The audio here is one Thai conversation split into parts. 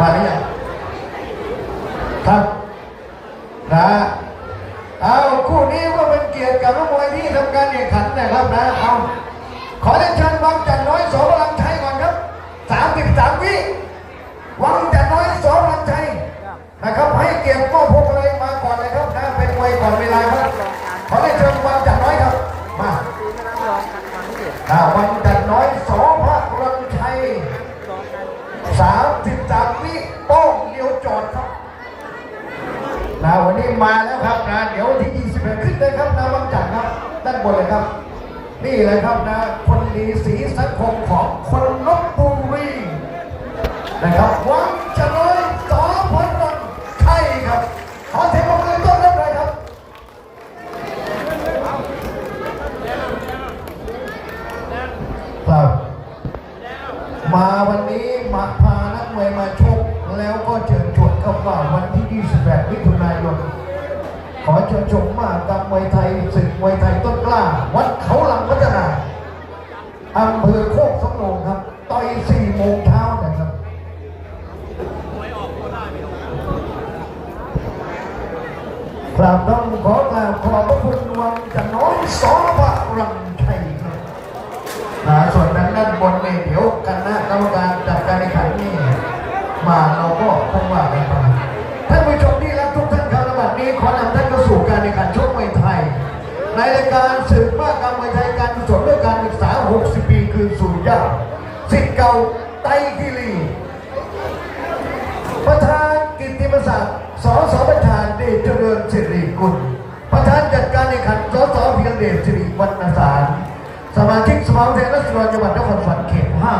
มาหรือยังครับนะเอาคู่นี้ก็เป็นเกียรติกับนักมวยที่ทำการแข่งขันนะครับนะเอาขอเรียนเชิญวังจันน้อยโสพลังชัยก่อนครับสามสิบสามวิวังจันน้อยโสพลังชัยนะครับให้เกียรติมอบพวงมาลัยมาก่อนเลยครับนะเป็นมวยก่อนเวลาครับขอเรียนเชิญวังจันน้อยครับมาคือไม่รับรองกันควาวังจัน นะวันนี้มาแล้วครับนะเดี๋ยววันที่21ขึ้นเลยครับนะวังจันทร์ครับด้านบนเลยครับ นี่เลยครับนะ คนดีสีสังคมของคนลบบุรีนะครับวังจันทร์น้อยสอพลังใช่ครับ ขอเสียงปรบมือต้อนรับเลยครับ ครับ มาวันนี้มาพานักมวยมาชกแล้วก็เชิญ เข้าว่าวันที่ 28 มิถุนายน ขอเชิญชมมากกับมวยไทยศึกมวยไทยต้นกล้า วัดเขาหลังพัฒนาอำเภอโคกสำโรงครับ ต่อย4โมงเช้านะครับกราบต้องขอกราบขอบพระคุณวังจะน้อยสอพรังชัยครับนะส่วนด้นด้านบนเนี่ยเดี๋ยวคณะกรรมการจัดการแข่งขันนี่ มาเราก็ต้องว่ากันไปท่านผู้ชมที่รักทุกท่านครับระบัดนี้ขอนำท่านเข้าสู่การแข่งขันชกมวยไทย ในรายการสืบมากการมวยไทยการกุศลด้วยการศึกษา 60 ปีคือสู่ยาสิทธิ์เก่าไตรกิรีประธานกิติมศักดิ์สสประธานเดชเจริญสิริกุลประธานจัดการแข่งขันสสเพียงเดชสิริวรรณสารสมาชิกสภาผู้แทนราษฎรจังหวัดนครสวรรค์เขตห้า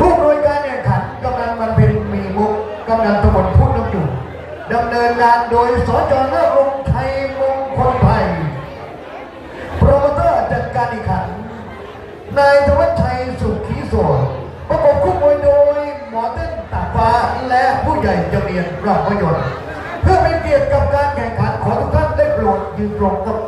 ผู้อำนวยการแข่งขันกำนันมันเป็นมีมุกกำนันตำบลพุทธน้ำจุดดำเนินงานโดยสจนรงค์ชัยมงคลไทยโปรโมเตอร์จัดการแข่งขัน นายธวัชชัยสุขีโสดประกบคู่มวยโดยหมอเต้นตากฟ้าและผู้ใหญ่จำเรียนรอบพยชน์เพื่อเป็นเกียรติกับการแข่งขันขอทุกท่านได้โปรดยืนตรงครับ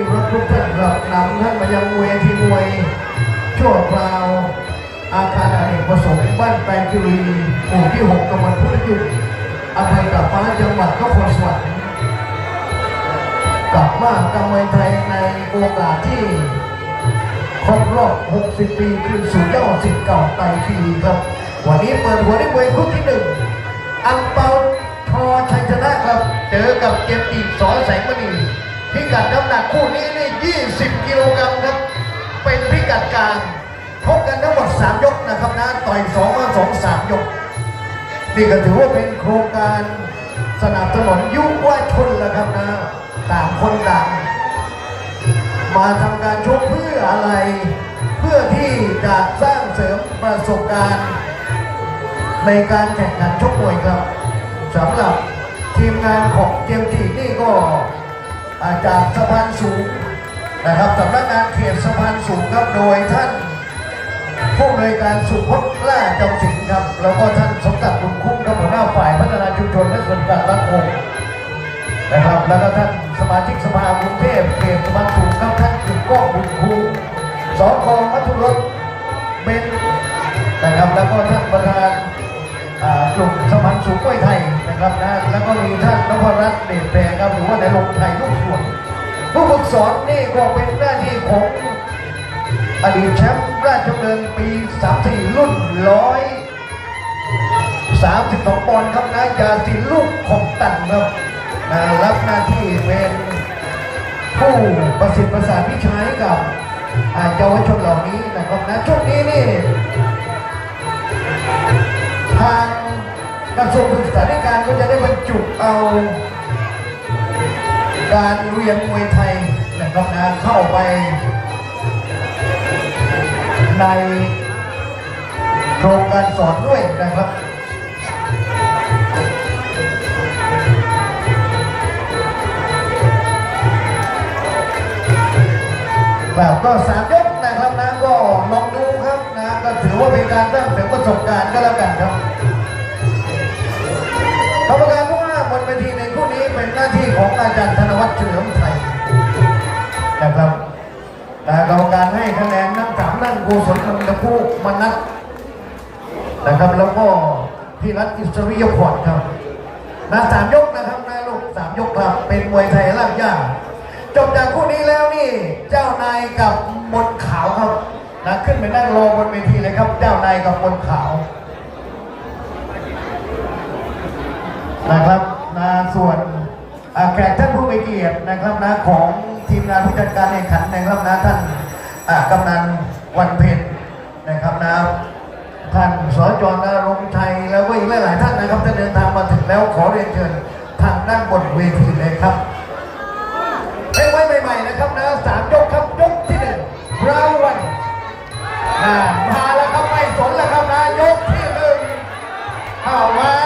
ที่รักทุกท่านครับนำท่านมายังเวทีมวยชั่วคราวอาคารอเนกประสงค์บ้านแปลงจุรีหมู่ที่6ตำบลพุทธยุทธอำเภอกับฟ้าจังหวัดนครสวรรค์กลับมากำมวยไทยในโอกาสที่ครบรอบ 60 ปีคืนสู่เจ้าสิทธิ์เก่าไตทีครับ วันนี้เปิดหัวด้วยมวยคู่ที่หนึ่งอังเปาทอชัยชนะครับ เจอกับเจมส์อีกสอแสงมณี พิกัดน้ำหนักคู่นี้นี่ 20 กิโลกรัมครับ เป็นพิกัดกลางพบกันทั้งหมด 3 ยกนะครับนะต่อย2มา2 3 ยก นี่ก็ถือว่าเป็นโครงการสนับสนุนยุวชนแล้วครับนะต่างคนต่างมาทำการชกเพื่ออะไร เพื่อที่จะสร้างเสริมประสบการณ์ ในการแข่งขันชกมวยครับสำหรับทีมงานของเจมทีนี่ก็ จากสะพานสูงนะครับสำนักงานเขตสะพานสูงครับโดยท่านผู้อำนวยการสุพจน์ล่าจงสิงห์ครับแล้วก็ท่านสมศักดิ์บุญคุ้มครับหัวหน้าฝ่ายพัฒนาชุมชนและส่วนกลางสังคมนะครับแล้วก็ท่านสมาชิกสภากรุงเทพเขตสะพานสูงครับท่านจุดก้องบุญคูสองคองมัทุรสเบนนะครับแล้วก็ท่านประธาน กลุ่มสะพานสูงกล้วยไทยนะครับนะแล้วก็มีท่านนพรัตน์เดชแปรครับหรือว่าในายลงไทยลูกส่วนผู้ฝึกสอนนี่ก็เป็นหน้าที่ของอดีตแชมป์ราชดำเนินปี 34 รุ่นร้อย32ปอนด์ครับนะยาสินลูกของตันครับนะรับหน้าที่เป็นผู้ประสิทธิ์ประสานวิชัยกับเยาวชนเหล่านี้นะครับนะช่วงนี้นี่ ทางกระทรวงศึกษาธิการก็จะได้บรรจุเอาการเรียนมวยไทยนะครับนะเข้าไป ในโครงการสอนด้วยนะครับแบบก็สามยกนะครับนะก็ลองดูครับนะก็ถือว่าเป็นการสร้างเสริมประสบการณ์ก็แล้วกันครับ กรรมการผู้ว่าบนเวทีในคู่นี้เป็นหน้าที่ของอาจารย์ธนวัฒน์เฉลิมไทยนะครับแต่กรรมการให้คะแนนนั่งสามนั่งโกศลมันตะพูมนัทนะครับ แล้วก็พี่รัตอิสริยพรครับนะสามยกนะครับนะลูกสามยกครับเป็นมวยไทยลากย่าจบจากคู่นี้แล้วนี่ เจ้านายกับมนขาวครับนะขึ้นไปนั่งรอบนเวทีเลยครับ เจ้านายกับมนขาว นะครับนะส่วนแขกท่านผู้มีเกียรตินะครับนะของทีมงานผู้จัดการแข่งขันนะครับนะท่านกำนันวันเพ็ญนะครับนะท่านสจนรงชัยแล้วก็อีกหลายๆท่านนะครับที่เดินทางมาถึงแล้วขอเรียนเชิญทางด้านบนเวทีเลยครับเป็นไว้ใหม่ๆนะครับนะสามยกครับยกที่หนึ่งราวันมาแล้วครับไม่สนแล้วครับนะยกที่หนึ่งเข้ามา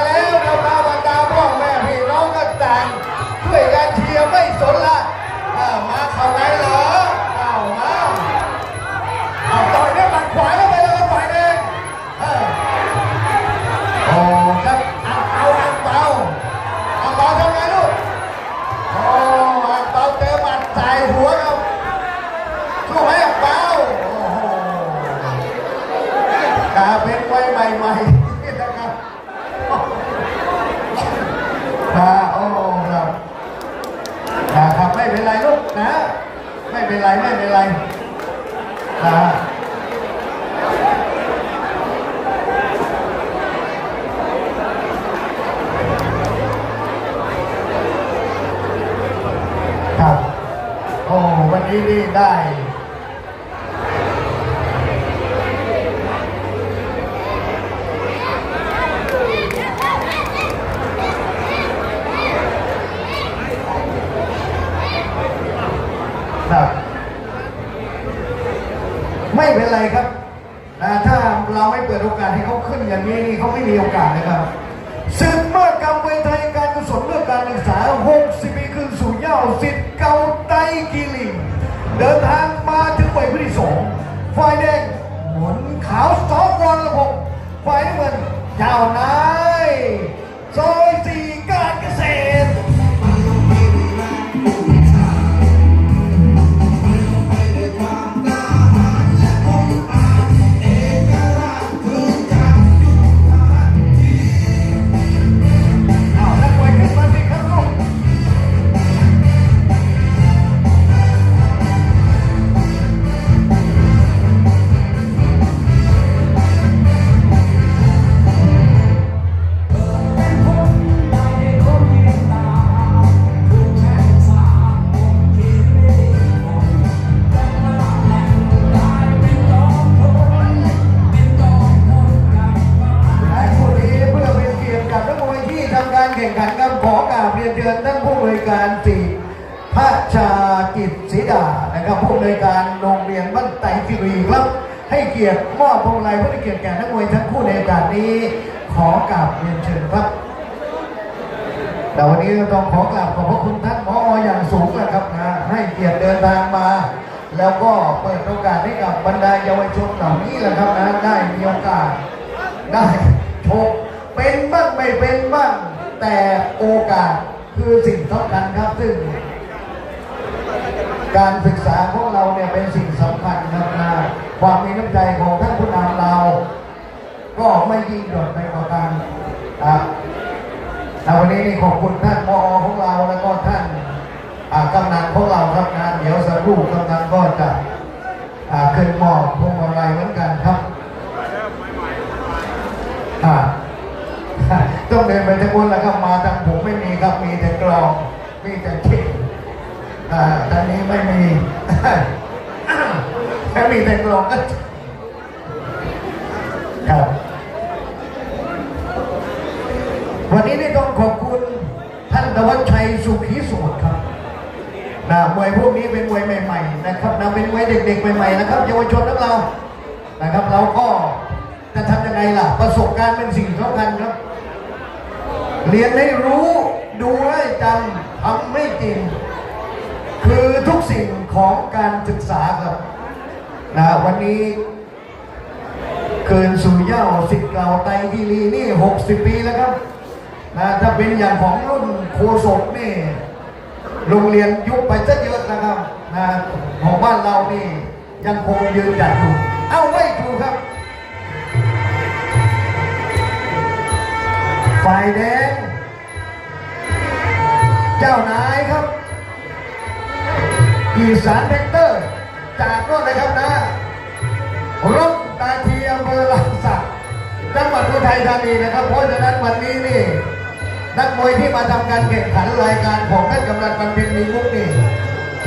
เป็นไรครับนะถ้าเราไม่เปิดโอกาสให้เขาขึ้นอย่างนี้นี่เขาไม่มีโอกาสนะครับศึกมากรรมเวทไทยการกุศลเรื่องการศึกษา 60 ปีคืนสู่เย้าสิทธิ์เก่าไตรกีริงเดินทางมาถึงวัยที่สองฝ่ายแดงหมุนขาวสองวรพงศ์ฝ่ายน้ำเงินเจ้านายซอยสี่ เกียรติมอบพวงมาลัยเพื่อเกียรติแก่นักมวยทั้งคู่ในโอกาสนี้ ขอกราบเรียนเชิญครับ แต่วันนี้ต้องขอกราบขอบพระคุณท่านหมออย่างสูงนะครับนะให้เกียรติเดินทางมา แล้วก็เปิดโอกาสให้กับบรรดาเยาวชนเหล่านี้แหละครับนะได้มีโอกาสได้โชคเป็นบ้างไม่เป็นบ้างแต่โอกาสคือสิ่งสำคัญครับซึ่ง การศึกษาของเราเนี่ยเป็นสิ่งสำคัญครับนะ ความมีน้ำใจของท่านผู้นำเรา ก็ไม่ยิ่งหย่อนไปกว่ากันอะอ่วันนี้นี่ขอบคุณท่านมอของเราแล้วก็ท่านกำนันของเราครับนะเดี๋ยวสักครู่กำนันก็จะขึ้นมอบพวงมาลัยเหมือนกันครับต้องเดินไปทางบนแล้วครับมาทางผมไม่มีครับมีแต่กลองมีแต่เข่งอ่าตอนนี้ไม่มี แค่มีแต่กลองก็ครับ วันนี้นี่ต้องขอบคุณท่านธวัชชัยสุขีสมุทรครับนะมวยพวกนี้เป็นมวยใหม่ ๆ นะครับนะเป็นมวยเด็กๆใหม่ๆนะครับเยาวชนของเรานะครับ เราก็จะทำยังไงล่ะ ประสบการณ์เป็นสิ่งสำคัญครับ เรียนให้รู้ดูให้จำทำไม่จริง คือทุกสิ่งของการศึกษาครับ นะวันนี้เกินสู่เย้าสิทธิ์เก่าไตรกีรีนี่ 60 ปีแล้วครับนะถ้าเป็นอย่างของรุ่นโคศกนี่โรงเรียนยุบไปซะเยอะนะครับนะของบ้านเรานี่ยังคงยืนหยัดอยู่ เอาไว้ดูครับ ฝ่ายแดง เจ้านายครับอีสานแท็กเตอร์ จากโน่นเลยครับนะรถตาเทียมเบอร์ลังสักจังหวัดอุทัยธานีนะครับ เพราะฉะนั้นวันนี้นี่ นักมวยที่มาทำการแข่งขันรายการของท่านกำลังบันเป็นมีมุกนี่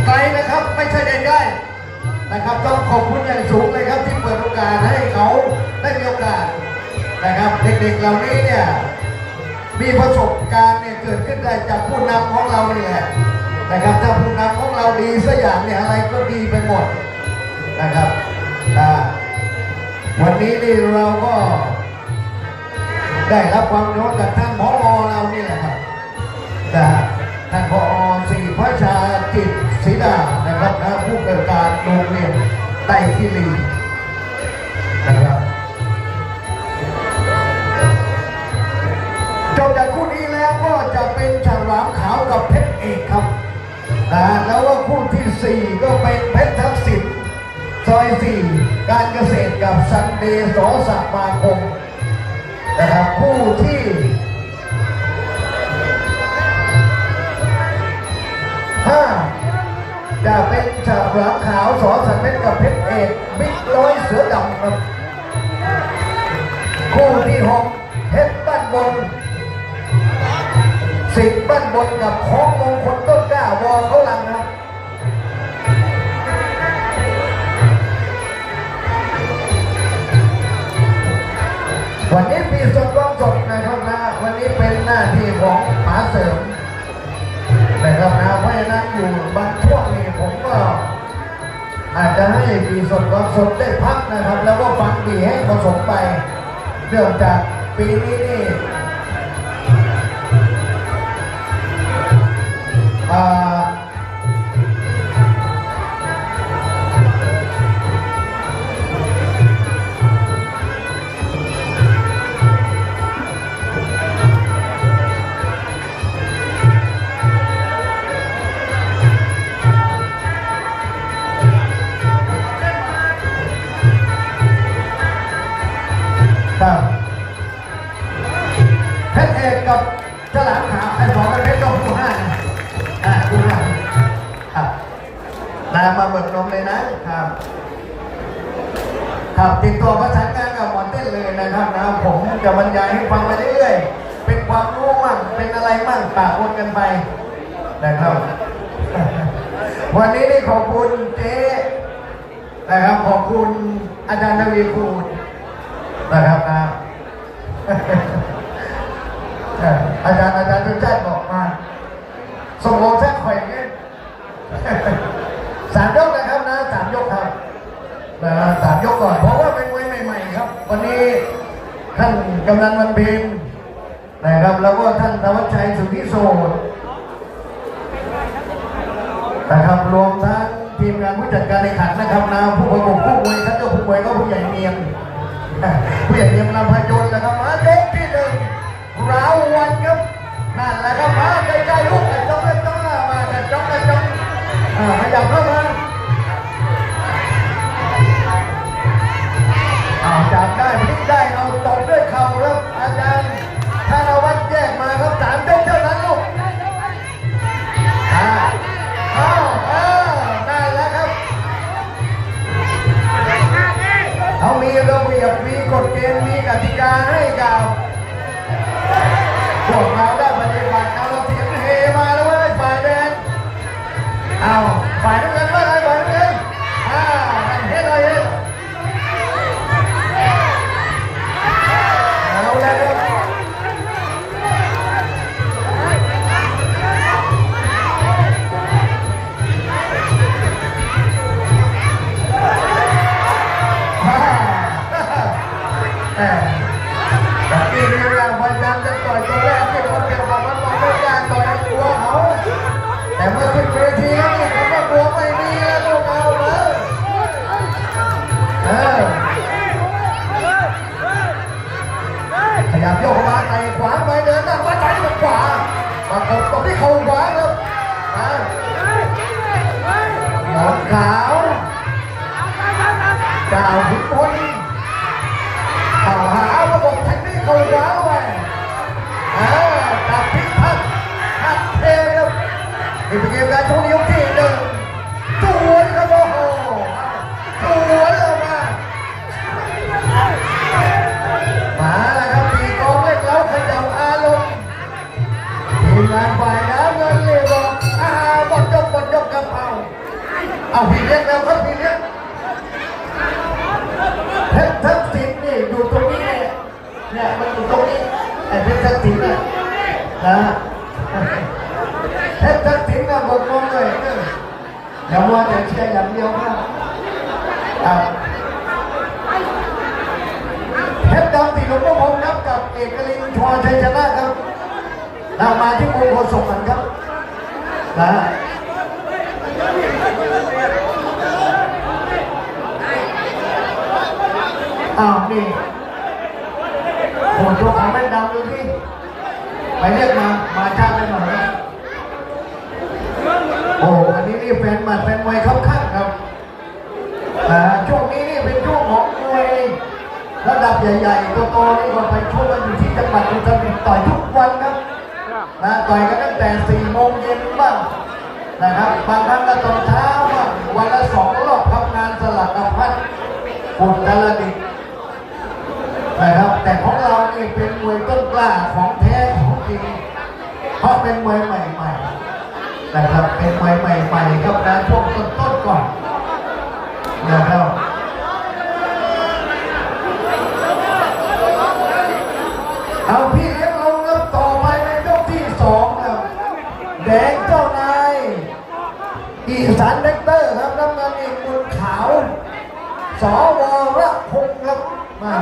ไกลนะครับไม่ใช่ได้ได้นะครับต้องขอบคุณอย่างสูงเลยครับที่เปิดโอกาสให้เขาได้มีโอกาสนะครับ เด็กๆเหล่านี้เนี่ยมีประสบการณ์เนี่ยเกิดขึ้นได้จากผู้นำของเรานี่แหละ นะครับ ถ้าผู้นำของเราดีสักอย่างเนี่ยอะไรก็ดีไปหมดนะครับวันนี้นี่เราก็ได้รับความรู้จากท่านผอเรานี่แหละครับนะท่านผอสีพระชาจิตศรีดานะครับนะผู้เกิดการโรงเรียนไต้ที่ลีนะครับจบจากคู่นี้แล้วก็จะเป็นฉลามขาวกับเพชรเอกครับ นะแล้วก็คู่ที่สี่ก็เป็นเพชรทักษิณซอยสี่การเกษตรกับซันเดย์สอสักมาคมนะครับคู่ที่ห้าจะเป็นฉลามขาวสอสักดิ์เพชรกับเพชรเอกบิ๊กร้อยเสือดำครับคู่ที่หกเพชรบ้านบนสิบบ้านบนกับของมงคล วันนี้มีสดร้องสดนะครับนะ วันนี้เป็นหน้าที่ของป๋าเสริมนะครับนะเพราะฉะนั้นอยู่บางช่วงนี้ผมก็อาจจะให้ปีสดร้องสดได้พักนะครับ แล้วก็ฟังดีให้ผสมไปเนื่องจากปีนี้นี่อ่า ติดต่อประสานงานกับหมอเต้นเลยนะครับนะผมจะบรรยายให้ฟังไปเรื่อยๆเป็นความรู้มั่งเป็นอะไรมั่งปากวนกันไปนะครับ วันนี้ได้ขอบคุณเจ๊นะครับขอบคุณอาจารย์ทวีคูณนะครับนะอาจารย์อาจารย์ทุกท่านบอกมาสมโภชแท้ข่อยเนี่ยสามยกนะครับนะสามยกครับนะสามยกก่อนเพราะ วันนี้ท่านกำนันวันเพ็ญนะครับ แล้วก็ท่านธวัชชัยสุทธิโสดนะครับรวมทั้งทีมงานผู้จัดการในขันนะครับนะผู้ประกบผู้มวยท่านเจ้าผู้มวยก็ผู้ใหญ่เนียมผู้ใหญ่เนียมลำพายนนะครับมายกที่หนึ่งราววันครับนั่นแหละครับมาใกล้ๆลูกกระจกกระจกมากระจกกระจกอ่าขยับเข้ามา จับได้พลิกได้เอาตบด้วยเข่าครับอาจารย์ธนวัฒน์แยกมาครับสามยกเท่านั้นลูกอ่าเอาเอาได้แล้วครับเขามีระเบียบมีกฎเกณฑ์มีกติกาให้กับพวกเราได้ปฏิบัติเอาเราเสียงเฮมาแล้วเว่าฝ่ายแดงเอา นี่แฟนหมัดแฟนมวยเขาบข้างครับช่วงนี้นี่เป็นช่วงของมวยระดับใหญ่ๆตัวโตนี่คนไปช่วยกันอยู่ที่จังหวัดอุตรดิตถ์ต่อยทุกวันครับนะต่อยกันตั้งแต่4ี่โมงเย็นบ้างนะครับบางครั้งก็ตอนเช้าบ้างวันละสองรอบทำงานสลับกับพันดอุตะดิตนะครับแต่ของเราเนี่เป็นมวยต้นกล้าของแท้ของจริงเพราะเป็นมวยใหม่ะครับ เป็นไม้ใหม่ๆครับนะพวกต้นต้นก่อนนะครับเอาพี่เอ็กลงครับต่อไปในยกที่สองครับแดงเจ้านายอีสานเด็กเตอร์ครับน้ำเงินอีกมุนขาวสวระพงครับมา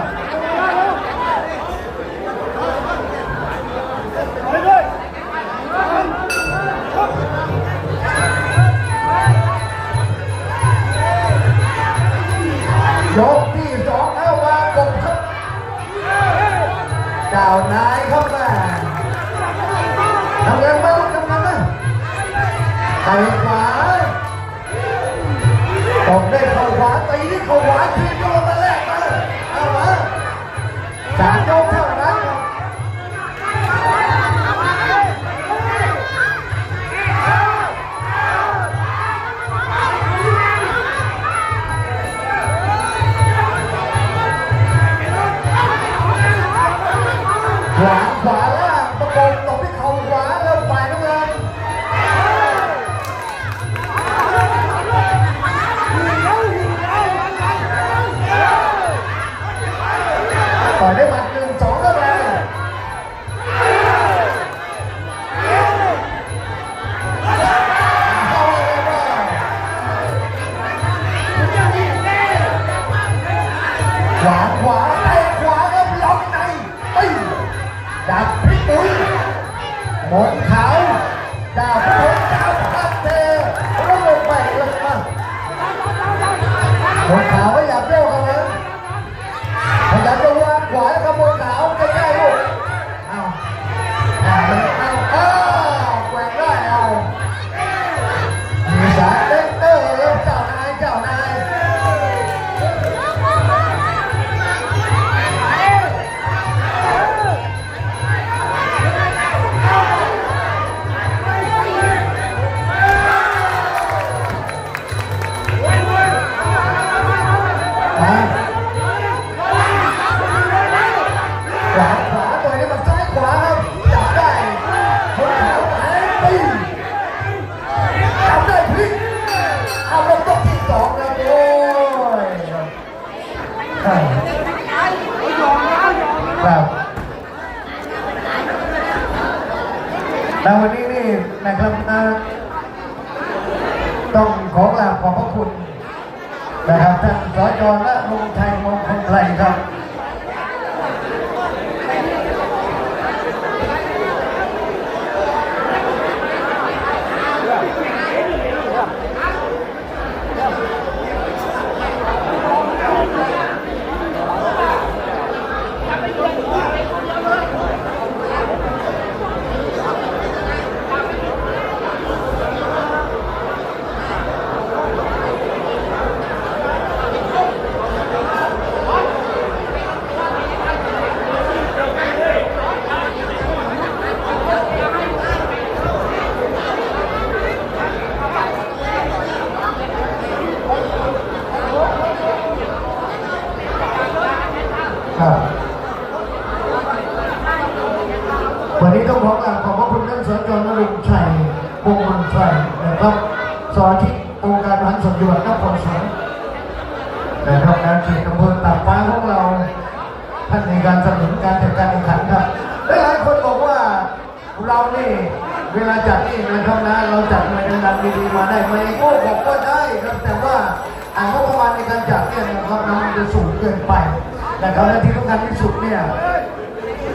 นะครับและที่สำคัญที่สุดเนี่ย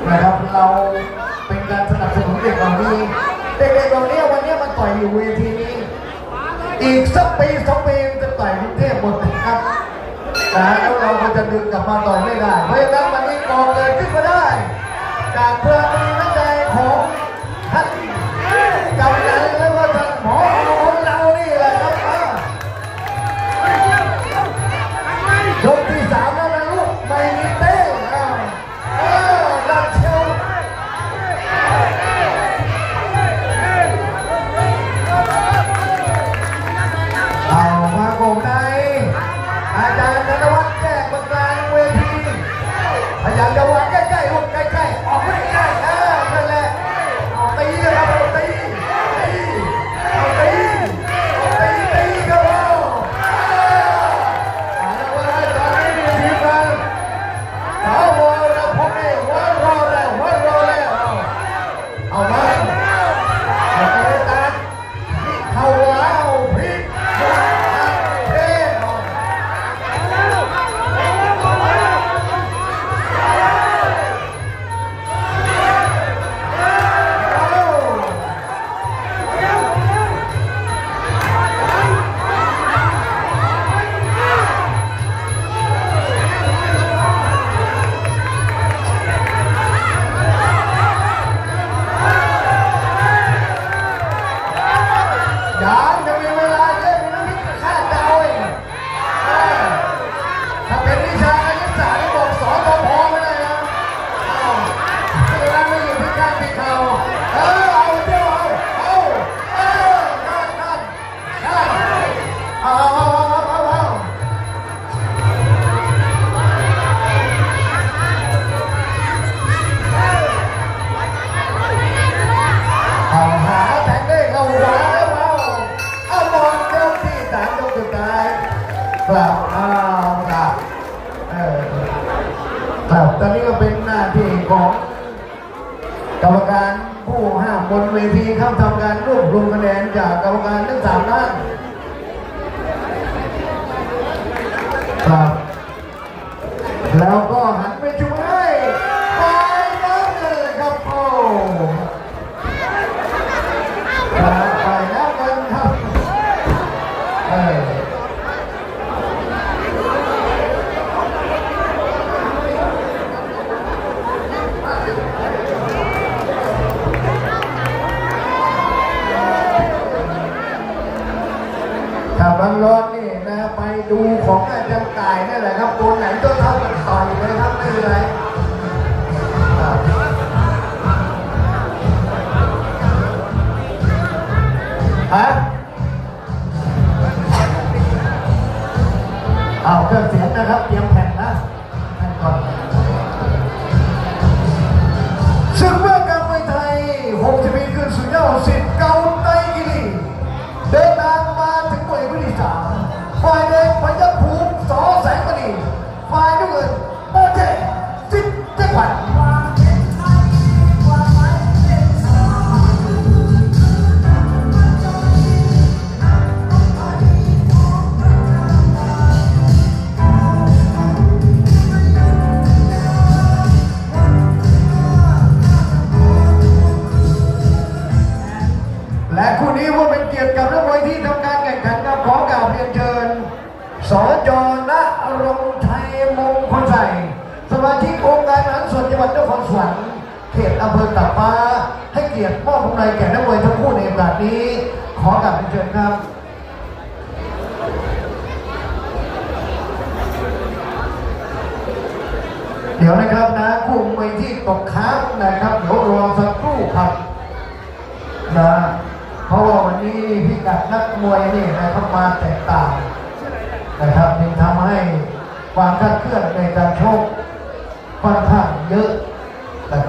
นะครับเราเป็นการสนับสนุนเด็กเหล่านี้เด็กๆเหล่านี้วันนี้มาต่อยอยู่เวทีนี้ อีกสักปีสองปีจะต่อยกรุงเทพหมดนะครับนะแล้วเราก็จะดึงกลับมาต่อยไม่ได้ เพราะฉะนั้นวันนี้กองเลยขึ้นมาได้ จากเพื่อมีน้ำใจของ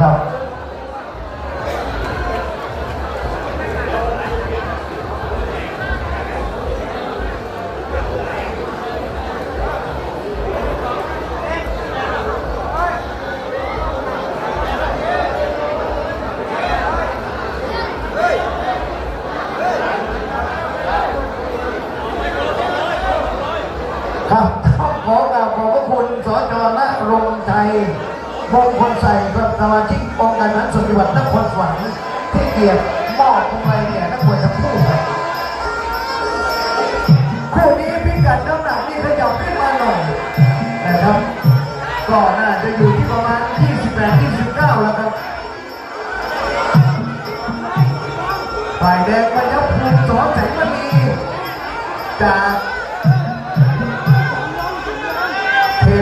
นะครับ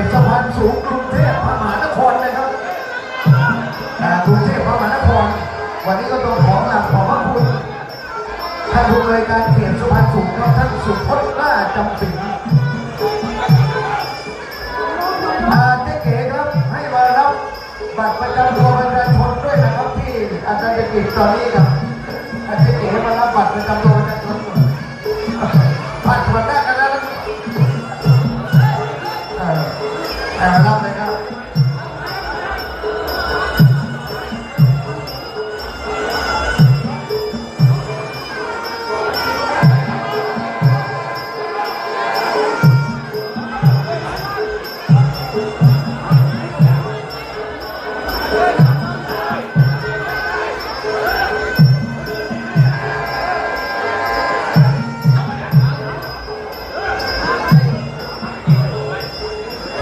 ตสะพานสูงกรุงเทพมหานครนะครับอ่กรุงเทพมหานคร วันนี้ก็ต้องขอกราบขอบพระคุณท่านผู้บริการเขตสะพานสูงครับท่านสุพจน์ล่าจำสิงอาเจ๊เก๋ครับให้มารับบัตรประจำตัวประชาชนด้วยนะครับที่อาจารย์จะกิจตอนนี้ครับอาจารย์เก๋มารับบัตรประจำตัว เออ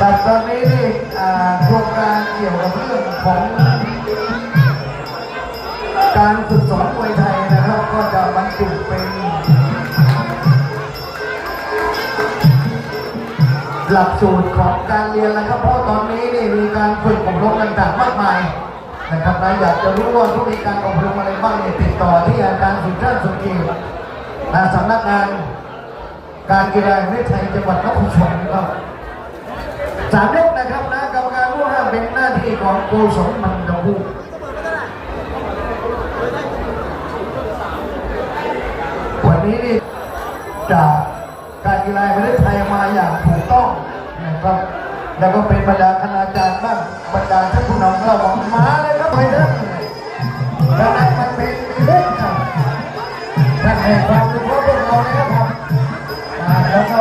แต่ตอนนี้นี่โครงการเกี่ยวกับเรื่องของการฝึกสอนมวยไทยนะครับ ก็จะบรรจุเป็น หลักสูตรของการเรียนนะครับ เพราะตอนนี้นี่มีการฝึกอบรมต่างๆมากมายนะครับนะอยากจะรู้ว่าทุกมีการอบรมอะไรบ้างเนี่ยติดต่อที่อาจารย์สุชาติสุกีนะสำนักงาน การกีฬาแห่งประเทศไทยจังหวัดนครสวรรค์ครับ สามยกนะครับนะกรรมการผู้ห้ามเป็นหน้าที่ของโกศลมันดพูวันนี้นี่จากการกีฬาแห่งประเทศไทยมาอย่างถูกต้องนะครับ แล้วก็เป็นบรรดาคณาจารย์บ้างบรรดาท่านผู้นำเราบอกมาเลยครับไปเถอะแล้วนั้นมันเป็นเรื่องครับท่านแห่งความรู้พวกเรานะครับแล้วก็